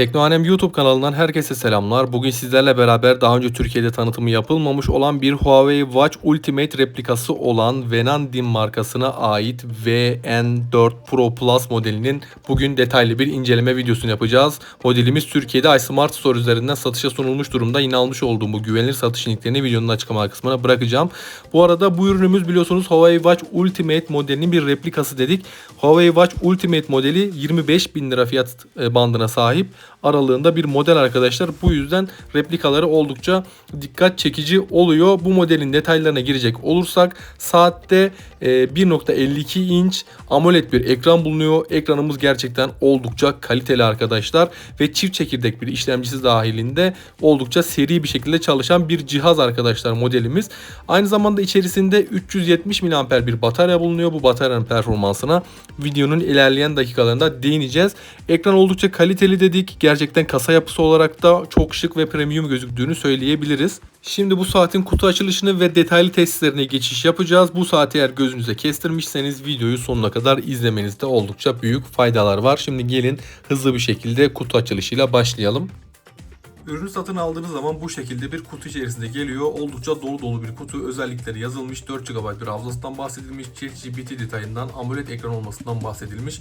Teknoanem YouTube kanalından herkese selamlar. Bugün sizlerle beraber daha önce Türkiye'de tanıtımı yapılmamış olan bir Huawei Watch Ultimate replikası olan Venandim markasına ait VN4 Pro Plus modelinin bugün detaylı bir inceleme videosunu yapacağız. Modelimiz Türkiye'de iSmart Store üzerinden satışa sunulmuş durumda. Yine almış olduğum bu güvenilir satış linklerini videonun açıklama kısmına bırakacağım. Bu arada bu ürünümüz biliyorsunuz Huawei Watch Ultimate modelinin bir replikası dedik. Huawei Watch Ultimate modeli 25 bin lira fiyat e, bandına sahip aralığında bir model arkadaşlar. Bu yüzden replikaları oldukça dikkat çekici oluyor. Bu modelin detaylarına girecek olursak saatte e, 1.52 inç AMOLED bir ekran bulunuyor. Ekranımız gerçekten oldukça kaliteli arkadaşlar ve çift çekirdek bir işlemcisi dahilinde oldukça seri bir şekilde çalışan bir cihaz arkadaşlar modelimiz. Aynı zamanda içerisinde 370 mAh bir batarya bulunuyor. Bu bataryanın performansına videonun ilerleyen dakikalarında değineceğiz. Ekran oldukça kaliteli dedik. Gerçekten kasa yapısı olarak da çok şık ve premium gözüktüğünü söyleyebiliriz. Şimdi bu saatin kutu açılışını ve detaylı testlerine geçiş yapacağız. Bu saati eğer gözünüze kestirmişseniz videoyu sonuna kadar izlemenizde oldukça büyük faydalar var. Şimdi gelin hızlı bir şekilde kutu açılışıyla başlayalım. Ürünü satın aldığınız zaman bu şekilde bir kutu içerisinde geliyor. Oldukça dolu dolu bir kutu. Özellikleri yazılmış. 4 GB bir hafızasından bahsedilmiş. ChatGPT detayından AMOLED ekran olmasından bahsedilmiş.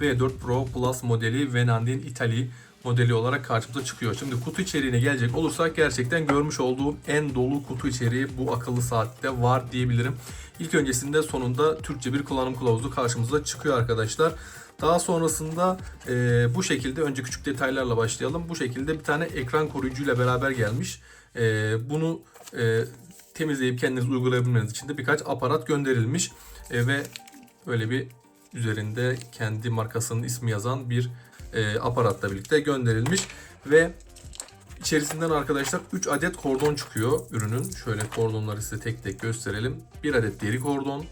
V4 Pro Plus modeli Venandin Italy modeli olarak karşımıza çıkıyor. Şimdi kutu içeriğine gelecek olursak gerçekten görmüş olduğum en dolu kutu içeriği bu akıllı saatte var diyebilirim. İlk öncesinde sonunda Türkçe bir kullanım kılavuzu karşımıza çıkıyor arkadaşlar. Daha sonrasında e, bu şekilde önce küçük detaylarla başlayalım. Bu şekilde bir tane ekran koruyucuyla beraber gelmiş. E, bunu e, temizleyip kendiniz uygulayabilmeniz için de birkaç aparat gönderilmiş. E, ve böyle bir üzerinde kendi markasının ismi yazan bir e, aparatla birlikte gönderilmiş. Ve içerisinden arkadaşlar 3 adet kordon çıkıyor ürünün. Şöyle kordonları size tek tek gösterelim. 1 adet deri kordon.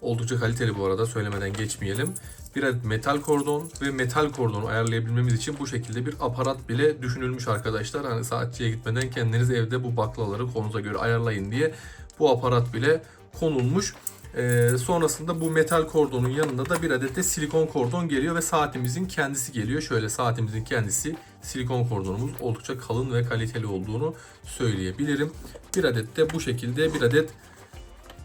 Oldukça kaliteli bu arada söylemeden geçmeyelim. Bir adet metal kordon ve metal kordonu ayarlayabilmemiz için bu şekilde bir aparat bile düşünülmüş arkadaşlar. Hani saatçiye gitmeden kendiniz evde bu baklaları konuza göre ayarlayın diye bu aparat bile konulmuş. Ee, sonrasında bu metal kordonun yanında da bir adet de silikon kordon geliyor ve saatimizin kendisi geliyor. Şöyle saatimizin kendisi silikon kordonumuz oldukça kalın ve kaliteli olduğunu söyleyebilirim. Bir adet de bu şekilde bir adet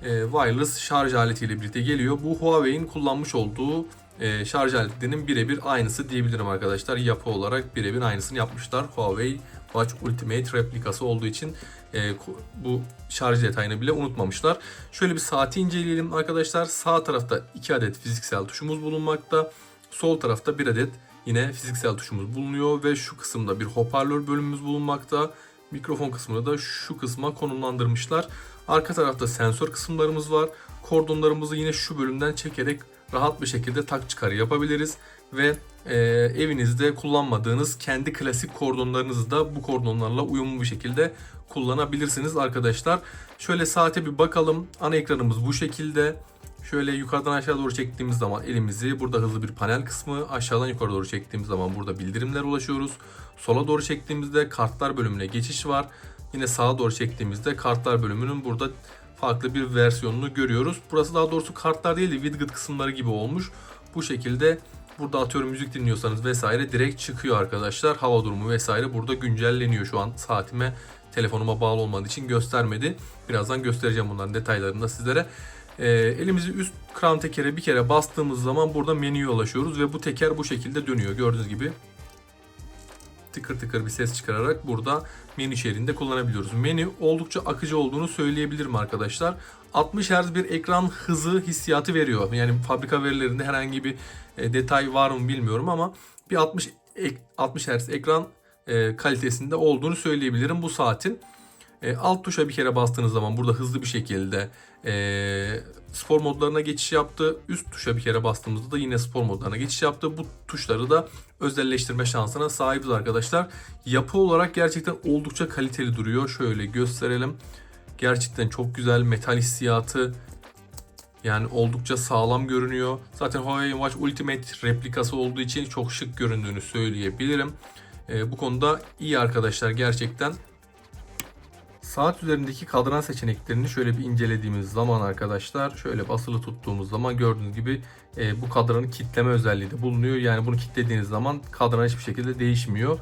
e, wireless şarj aletiyle birlikte geliyor. Bu Huawei'in kullanmış olduğu e, şarj aletlerinin birebir aynısı diyebilirim arkadaşlar. Yapı olarak birebir aynısını yapmışlar. Huawei Watch Ultimate replikası olduğu için e, bu şarj detayını bile unutmamışlar. Şöyle bir saati inceleyelim arkadaşlar. Sağ tarafta 2 adet fiziksel tuşumuz bulunmakta. Sol tarafta 1 adet yine fiziksel tuşumuz bulunuyor ve şu kısımda bir hoparlör bölümümüz bulunmakta. Mikrofon kısmını da şu kısma konumlandırmışlar. Arka tarafta sensör kısımlarımız var. Kordonlarımızı yine şu bölümden çekerek rahat bir şekilde tak çıkarı yapabiliriz ve e, evinizde kullanmadığınız kendi klasik kordonlarınızı da bu kordonlarla uyumlu bir şekilde kullanabilirsiniz arkadaşlar. Şöyle saate bir bakalım. Ana ekranımız bu şekilde. Şöyle yukarıdan aşağı doğru çektiğimiz zaman elimizi burada hızlı bir panel kısmı, aşağıdan yukarı doğru çektiğimiz zaman burada bildirimler ulaşıyoruz. Sola doğru çektiğimizde kartlar bölümüne geçiş var. Yine sağa doğru çektiğimizde kartlar bölümünün burada farklı bir versiyonunu görüyoruz. Burası daha doğrusu kartlar değil de widget kısımları gibi olmuş. Bu şekilde burada atıyorum müzik dinliyorsanız vesaire direkt çıkıyor arkadaşlar. Hava durumu vesaire burada güncelleniyor şu an saatime telefonuma bağlı olmadığı için göstermedi. Birazdan göstereceğim bunların detaylarını da sizlere. E, elimizi üst kran tekere bir kere bastığımız zaman burada menüye ulaşıyoruz ve bu teker bu şekilde dönüyor. Gördüğünüz gibi tıkır tıkır bir ses çıkararak burada menü içeriğinde kullanabiliyoruz. Menü oldukça akıcı olduğunu söyleyebilirim arkadaşlar. 60 Hz bir ekran hızı hissiyatı veriyor. Yani fabrika verilerinde herhangi bir e, detay var mı bilmiyorum ama bir 60 ek, 60 Hz ekran e, kalitesinde olduğunu söyleyebilirim bu saatin. E, alt tuşa bir kere bastığınız zaman burada hızlı bir şekilde spor modlarına geçiş yaptı. Üst tuşa bir kere bastığımızda da yine spor modlarına geçiş yaptı. Bu tuşları da özelleştirme şansına sahibiz arkadaşlar. Yapı olarak gerçekten oldukça kaliteli duruyor. Şöyle gösterelim. Gerçekten çok güzel metal hissiyatı. Yani oldukça sağlam görünüyor. Zaten Huawei Watch Ultimate replikası olduğu için çok şık göründüğünü söyleyebilirim. E, bu konuda iyi arkadaşlar gerçekten Saat üzerindeki kadran seçeneklerini şöyle bir incelediğimiz zaman arkadaşlar şöyle basılı tuttuğumuz zaman gördüğünüz gibi e, bu kadranı kitleme özelliği de bulunuyor. Yani bunu kilitlediğiniz zaman kadran hiçbir şekilde değişmiyor.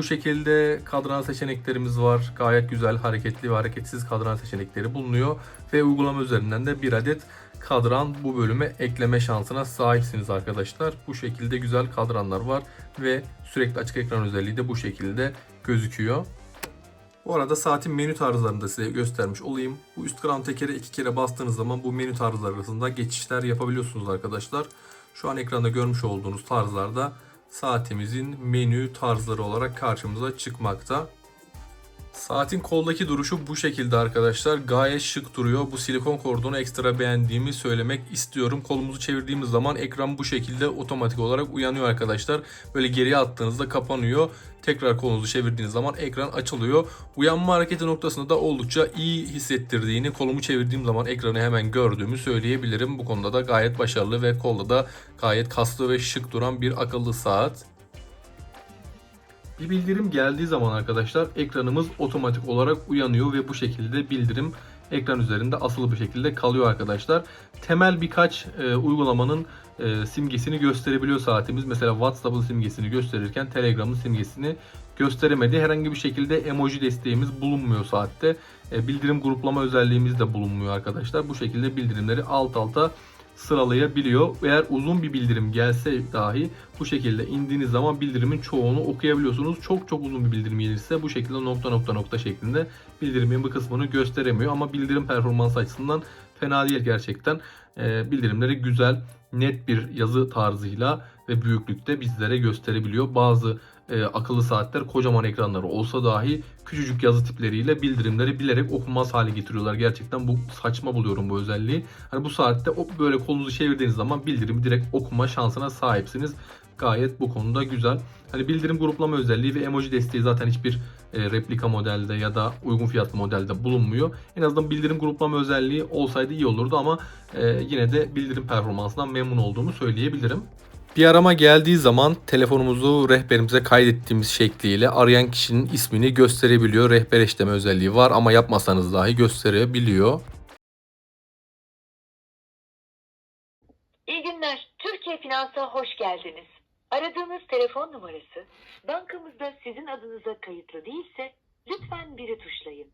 Bu şekilde kadran seçeneklerimiz var. Gayet güzel hareketli ve hareketsiz kadran seçenekleri bulunuyor. Ve uygulama üzerinden de bir adet kadran bu bölüme ekleme şansına sahipsiniz arkadaşlar. Bu şekilde güzel kadranlar var ve sürekli açık ekran özelliği de bu şekilde gözüküyor. Bu arada saatin menü tarzlarını da size göstermiş olayım. Bu üst kran tekere iki kere bastığınız zaman bu menü tarzları arasında geçişler yapabiliyorsunuz arkadaşlar. Şu an ekranda görmüş olduğunuz tarzlarda saatimizin menü tarzları olarak karşımıza çıkmakta. Saatin koldaki duruşu bu şekilde arkadaşlar. Gayet şık duruyor. Bu silikon kordonu ekstra beğendiğimi söylemek istiyorum. Kolumuzu çevirdiğimiz zaman ekran bu şekilde otomatik olarak uyanıyor arkadaşlar. Böyle geriye attığınızda kapanıyor. Tekrar kolunuzu çevirdiğiniz zaman ekran açılıyor. Uyanma hareketi noktasında da oldukça iyi hissettirdiğini kolumu çevirdiğim zaman ekranı hemen gördüğümü söyleyebilirim. Bu konuda da gayet başarılı ve kolda da gayet kaslı ve şık duran bir akıllı saat. Bir bildirim geldiği zaman arkadaşlar ekranımız otomatik olarak uyanıyor ve bu şekilde bildirim ekran üzerinde asılı bir şekilde kalıyor arkadaşlar. Temel birkaç e, uygulamanın e, simgesini gösterebiliyor saatimiz. Mesela WhatsApp'ın simgesini gösterirken Telegram'ın simgesini gösteremedi. Herhangi bir şekilde emoji desteğimiz bulunmuyor saatte. E, bildirim gruplama özelliğimiz de bulunmuyor arkadaşlar. Bu şekilde bildirimleri alt alta sıralayabiliyor. Eğer uzun bir bildirim gelse dahi bu şekilde indiğiniz zaman bildirimin çoğunu okuyabiliyorsunuz. Çok çok uzun bir bildirim gelirse bu şekilde nokta nokta nokta şeklinde bildirimin bu kısmını gösteremiyor. Ama bildirim performansı açısından fena değil gerçekten. Ee, bildirimleri güzel, net bir yazı tarzıyla ve büyüklükte bizlere gösterebiliyor. Bazı e, akıllı saatler kocaman ekranları olsa dahi küçücük yazı tipleriyle bildirimleri bilerek okunmaz hale getiriyorlar. Gerçekten bu saçma buluyorum bu özelliği. Hani bu saatte o böyle kolunuzu çevirdiğiniz zaman bildirimi direkt okuma şansına sahipsiniz. Gayet bu konuda güzel. Hani bildirim gruplama özelliği ve emoji desteği zaten hiçbir e, replika modelde ya da uygun fiyatlı modelde bulunmuyor. En azından bildirim gruplama özelliği olsaydı iyi olurdu ama e, yine de bildirim performansından memnun olduğumu söyleyebilirim. Bir arama geldiği zaman telefonumuzu rehberimize kaydettiğimiz şekliyle arayan kişinin ismini gösterebiliyor. Rehber eşleme özelliği var ama yapmasanız dahi gösterebiliyor. İyi günler. Türkiye Finans'a hoş geldiniz. Aradığınız telefon numarası bankamızda sizin adınıza kayıtlı değilse lütfen biri tuşlayın.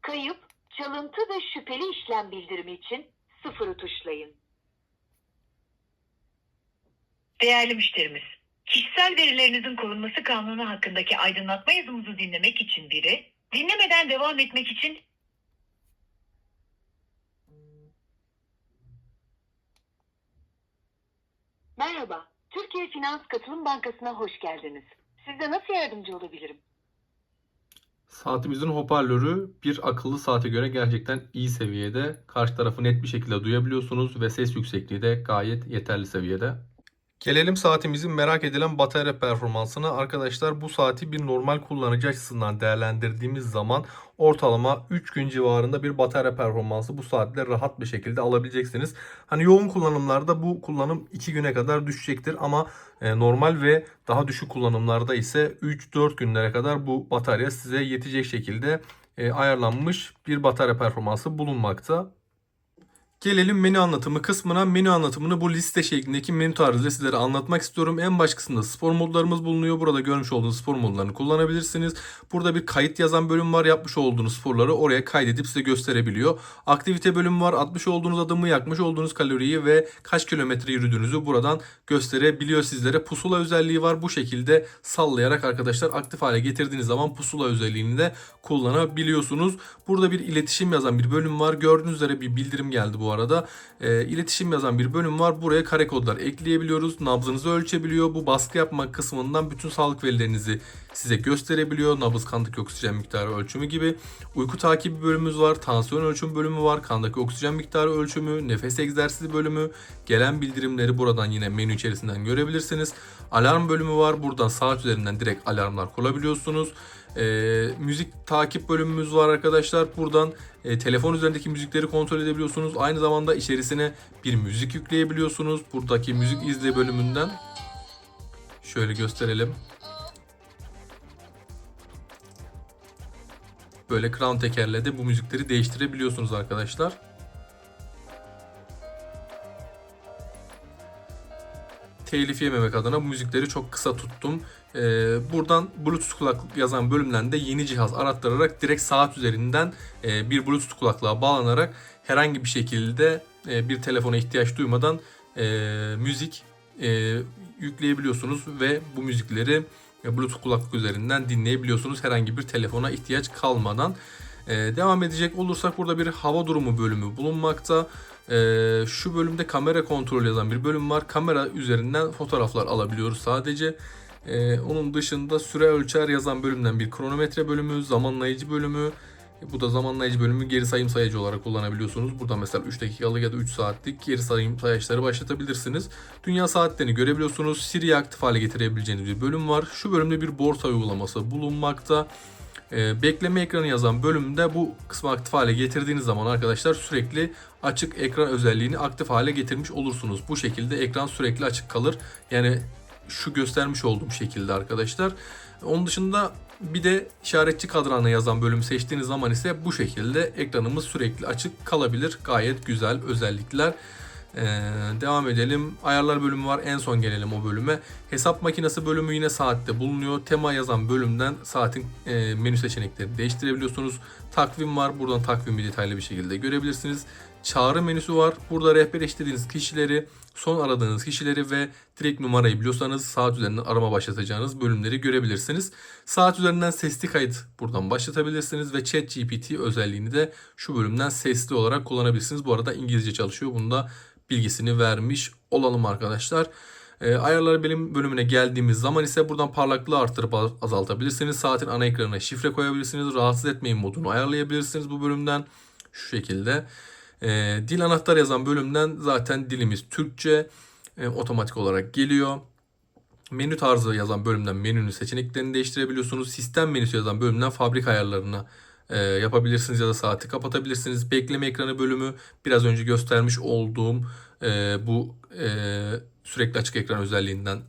Kayıp, çalıntı ve şüpheli işlem bildirimi için sıfırı tuşlayın. Değerli müşterimiz, kişisel verilerinizin korunması kanunu hakkındaki aydınlatma yazımızı dinlemek için biri, dinlemeden devam etmek için Merhaba, Türkiye Finans Katılım Bankası'na hoş geldiniz. Size nasıl yardımcı olabilirim? Saatimizin hoparlörü bir akıllı saate göre gerçekten iyi seviyede. Karşı tarafı net bir şekilde duyabiliyorsunuz ve ses yüksekliği de gayet yeterli seviyede. Gelelim saatimizin merak edilen batarya performansına. Arkadaşlar bu saati bir normal kullanıcı açısından değerlendirdiğimiz zaman ortalama 3 gün civarında bir batarya performansı bu saatle rahat bir şekilde alabileceksiniz. Hani yoğun kullanımlarda bu kullanım 2 güne kadar düşecektir ama e, normal ve daha düşük kullanımlarda ise 3-4 günlere kadar bu batarya size yetecek şekilde e, ayarlanmış bir batarya performansı bulunmakta. Gelelim menü anlatımı kısmına. Menü anlatımını bu liste şeklindeki menü tarzıyla sizlere anlatmak istiyorum. En baş kısımda spor modlarımız bulunuyor. Burada görmüş olduğunuz spor modlarını kullanabilirsiniz. Burada bir kayıt yazan bölüm var. Yapmış olduğunuz sporları oraya kaydedip size gösterebiliyor. Aktivite bölümü var. Atmış olduğunuz adımı, yakmış olduğunuz kaloriyi ve kaç kilometre yürüdüğünüzü buradan gösterebiliyor sizlere. Pusula özelliği var. Bu şekilde sallayarak arkadaşlar aktif hale getirdiğiniz zaman pusula özelliğini de kullanabiliyorsunuz. Burada bir iletişim yazan bir bölüm var. Gördüğünüz üzere bir bildirim geldi bu arada. E, iletişim yazan bir bölüm var. Buraya kare kodlar ekleyebiliyoruz. Nabzınızı ölçebiliyor. Bu baskı yapma kısmından bütün sağlık verilerinizi size gösterebiliyor. Nabız, kandaki oksijen miktarı ölçümü gibi. Uyku takibi bölümümüz var. Tansiyon ölçüm bölümü var. Kandaki oksijen miktarı ölçümü, nefes egzersizi bölümü. Gelen bildirimleri buradan yine menü içerisinden görebilirsiniz. Alarm bölümü var. Buradan saat üzerinden direkt alarmlar kurabiliyorsunuz. E, müzik takip bölümümüz var arkadaşlar. Buradan e, telefon üzerindeki müzikleri kontrol edebiliyorsunuz. Aynı zamanda içerisine bir müzik yükleyebiliyorsunuz. Buradaki müzik izle bölümünden şöyle gösterelim. böyle crown tekerle de bu müzikleri değiştirebiliyorsunuz arkadaşlar. Telif yememek adına bu müzikleri çok kısa tuttum. Ee, buradan Bluetooth kulaklık yazan bölümden de yeni cihaz arattırarak direkt saat üzerinden e, bir Bluetooth kulaklığa bağlanarak herhangi bir şekilde e, bir telefona ihtiyaç duymadan e, müzik e, yükleyebiliyorsunuz ve bu müzikleri e, Bluetooth kulaklık üzerinden dinleyebiliyorsunuz herhangi bir telefona ihtiyaç kalmadan. E, devam edecek olursak burada bir hava durumu bölümü bulunmakta. Ee, şu bölümde kamera kontrol yazan bir bölüm var. Kamera üzerinden fotoğraflar alabiliyoruz sadece. Ee, onun dışında süre ölçer yazan bölümden bir kronometre bölümü, zamanlayıcı bölümü. Bu da zamanlayıcı bölümü geri sayım sayacı olarak kullanabiliyorsunuz. Burada mesela 3 dakikalık ya da 3 saatlik geri sayım sayaçları başlatabilirsiniz. Dünya saatlerini görebiliyorsunuz. Siri'yi aktif hale getirebileceğiniz bir bölüm var. Şu bölümde bir borsa uygulaması bulunmakta. Ee, bekleme ekranı yazan bölümde bu kısmı aktif hale getirdiğiniz zaman arkadaşlar sürekli açık ekran özelliğini aktif hale getirmiş olursunuz. Bu şekilde ekran sürekli açık kalır. Yani şu göstermiş olduğum şekilde arkadaşlar. Onun dışında bir de işaretçi kadranı yazan bölümü seçtiğiniz zaman ise bu şekilde ekranımız sürekli açık kalabilir. Gayet güzel özellikler. Ee, devam edelim. Ayarlar bölümü var. En son gelelim o bölüme. Hesap makinesi bölümü yine saatte bulunuyor. Tema yazan bölümden saatin e, menü seçeneklerini değiştirebiliyorsunuz. Takvim var. Buradan takvimi detaylı bir şekilde görebilirsiniz. Çağrı menüsü var. Burada rehber eşlediğiniz kişileri, son aradığınız kişileri ve direkt numarayı biliyorsanız saat üzerinden arama başlatacağınız bölümleri görebilirsiniz. Saat üzerinden sesli kayıt buradan başlatabilirsiniz ve ChatGPT özelliğini de şu bölümden sesli olarak kullanabilirsiniz. Bu arada İngilizce çalışıyor. Bunu da bilgisini vermiş olalım arkadaşlar. E, ayarlar bölüm bölümüne geldiğimiz zaman ise buradan parlaklığı arttırıp azaltabilirsiniz. Saatin ana ekranına şifre koyabilirsiniz. Rahatsız etmeyin modunu ayarlayabilirsiniz bu bölümden. Şu şekilde. E, dil anahtar yazan bölümden zaten dilimiz Türkçe. E, otomatik olarak geliyor. Menü tarzı yazan bölümden menünün seçeneklerini değiştirebiliyorsunuz. Sistem menüsü yazan bölümden fabrika ayarlarını e, yapabilirsiniz ya da saati kapatabilirsiniz. Bekleme ekranı bölümü biraz önce göstermiş olduğum e, bu e, sürekli açık ekran özelliğinden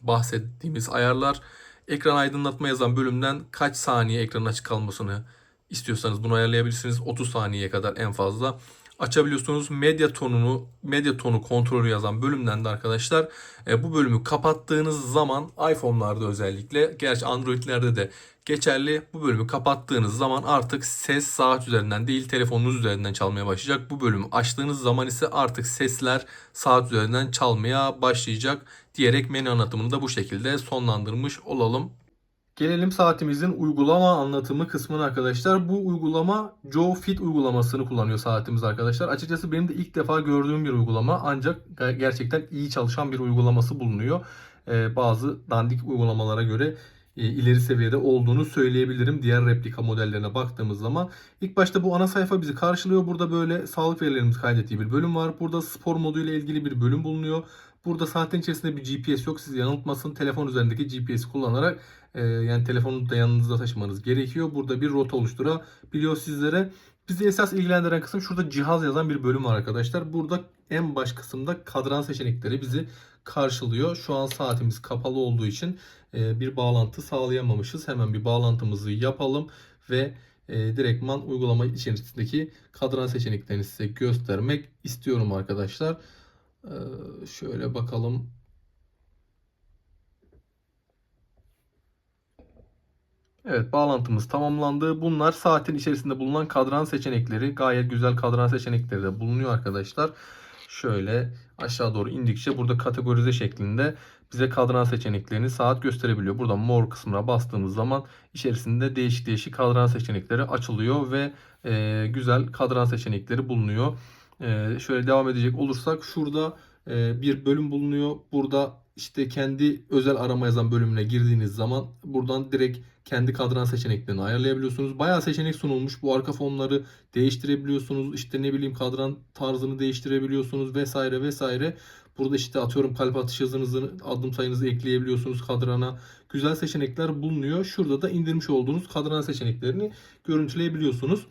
bahsettiğimiz ayarlar. Ekran aydınlatma yazan bölümden kaç saniye ekranın açık kalmasını istiyorsanız bunu ayarlayabilirsiniz. 30 saniyeye kadar en fazla açabiliyorsunuz. Medya tonunu, medya tonu kontrolü yazan bölümden de arkadaşlar e, bu bölümü kapattığınız zaman iPhone'larda özellikle gerçi Android'lerde de geçerli. Bu bölümü kapattığınız zaman artık ses saat üzerinden değil telefonunuz üzerinden çalmaya başlayacak. Bu bölümü açtığınız zaman ise artık sesler saat üzerinden çalmaya başlayacak diyerek menü anlatımını da bu şekilde sonlandırmış olalım. Gelelim saatimizin uygulama anlatımı kısmına arkadaşlar. Bu uygulama Joe Fit uygulamasını kullanıyor saatimiz arkadaşlar. Açıkçası benim de ilk defa gördüğüm bir uygulama ancak gerçekten iyi çalışan bir uygulaması bulunuyor. Ee, bazı dandik uygulamalara göre e, ileri seviyede olduğunu söyleyebilirim. Diğer replika modellerine baktığımız zaman ilk başta bu ana sayfa bizi karşılıyor. Burada böyle sağlık verilerimiz kaydettiği bir bölüm var. Burada spor moduyla ilgili bir bölüm bulunuyor. Burada saatin içerisinde bir GPS yok. Siz yanıltmasın. Telefon üzerindeki GPS kullanarak e, yani telefonu da yanınızda taşımanız gerekiyor. Burada bir rota oluşturabiliyor sizlere. Bizi esas ilgilendiren kısım şurada cihaz yazan bir bölüm var arkadaşlar. Burada en baş kısımda kadran seçenekleri bizi karşılıyor. Şu an saatimiz kapalı olduğu için e, bir bağlantı sağlayamamışız. Hemen bir bağlantımızı yapalım ve e, direktman uygulama içerisindeki kadran seçeneklerini size göstermek istiyorum arkadaşlar. E, şöyle bakalım. Evet bağlantımız tamamlandı. Bunlar saatin içerisinde bulunan kadran seçenekleri. Gayet güzel kadran seçenekleri de bulunuyor arkadaşlar. Şöyle aşağı doğru indikçe burada kategorize şeklinde bize kadran seçeneklerini saat gösterebiliyor. Buradan mor kısmına bastığımız zaman içerisinde değişik değişik kadran seçenekleri açılıyor ve e, güzel kadran seçenekleri bulunuyor. E, şöyle devam edecek olursak şurada e, bir bölüm bulunuyor. Burada işte kendi özel arama yazan bölümüne girdiğiniz zaman buradan direkt kendi kadran seçeneklerini ayarlayabiliyorsunuz. Bayağı seçenek sunulmuş. Bu arka fonları değiştirebiliyorsunuz. İşte ne bileyim kadran tarzını değiştirebiliyorsunuz vesaire vesaire. Burada işte atıyorum kalp atış hızınızı, adım sayınızı ekleyebiliyorsunuz kadrana. Güzel seçenekler bulunuyor. Şurada da indirmiş olduğunuz kadran seçeneklerini görüntüleyebiliyorsunuz.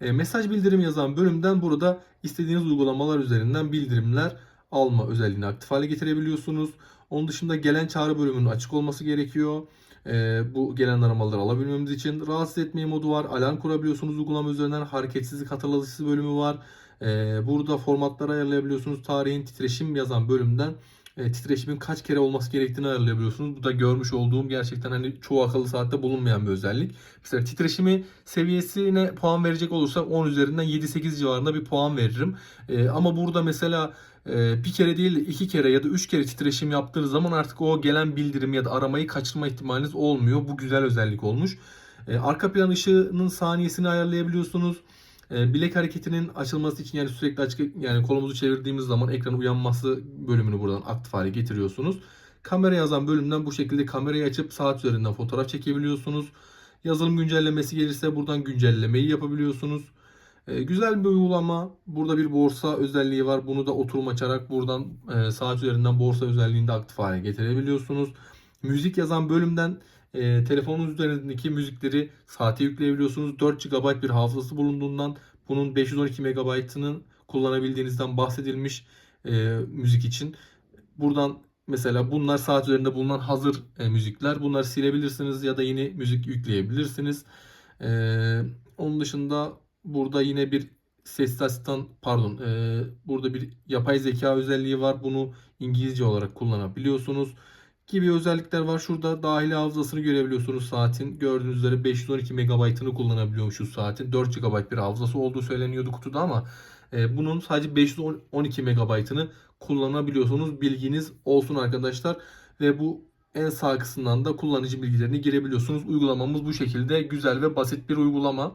E, mesaj bildirim yazan bölümden burada istediğiniz uygulamalar üzerinden bildirimler alma özelliğini aktif hale getirebiliyorsunuz. Onun dışında gelen çağrı bölümünün açık olması gerekiyor. Ee, bu gelen aramaları alabilmemiz için rahatsız etmeyi modu var. Alarm kurabiliyorsunuz uygulama üzerinden. Hareketsizlik hatırlatıcısı bölümü var. Ee, burada formatları ayarlayabiliyorsunuz. Tarihin titreşim yazan bölümden e, titreşimin kaç kere olması gerektiğini ayarlayabiliyorsunuz. Bu da görmüş olduğum gerçekten hani çoğu akıllı saatte bulunmayan bir özellik. Mesela titreşimi seviyesine puan verecek olursam 10 üzerinden 7-8 civarında bir puan veririm. E, ama burada mesela e, bir kere değil de iki kere ya da üç kere titreşim yaptığınız zaman artık o gelen bildirim ya da aramayı kaçırma ihtimaliniz olmuyor. Bu güzel özellik olmuş. E, arka plan ışığının saniyesini ayarlayabiliyorsunuz. E, bilek hareketinin açılması için yani sürekli açık yani kolumuzu çevirdiğimiz zaman ekranın uyanması bölümünü buradan aktif hale getiriyorsunuz. Kamera yazan bölümden bu şekilde kamerayı açıp saat üzerinden fotoğraf çekebiliyorsunuz. Yazılım güncellemesi gelirse buradan güncellemeyi yapabiliyorsunuz. E, güzel bir uygulama. Burada bir borsa özelliği var. Bunu da oturum açarak buradan e, saat üzerinden borsa özelliğini de aktif hale getirebiliyorsunuz. Müzik yazan bölümden e, telefonunuz üzerindeki müzikleri saate yükleyebiliyorsunuz. 4 GB bir hafızası bulunduğundan bunun 512 MB'ını kullanabildiğinizden bahsedilmiş e, müzik için. Buradan mesela bunlar saat üzerinde bulunan hazır e, müzikler. Bunları silebilirsiniz ya da yeni müzik yükleyebilirsiniz. E, onun dışında burada yine bir ses asistan pardon e, burada bir yapay zeka özelliği var. Bunu İngilizce olarak kullanabiliyorsunuz gibi özellikler var. Şurada dahili hafızasını görebiliyorsunuz saatin. Gördüğünüz üzere 512 MB'ını kullanabiliyormuşuz saatin. 4 GB bir hafızası olduğu söyleniyordu kutuda ama e, bunun sadece 512 MB'ını kullanabiliyorsunuz. Bilginiz olsun arkadaşlar. Ve bu en sağ kısımdan da kullanıcı bilgilerini girebiliyorsunuz. Uygulamamız bu şekilde güzel ve basit bir uygulama.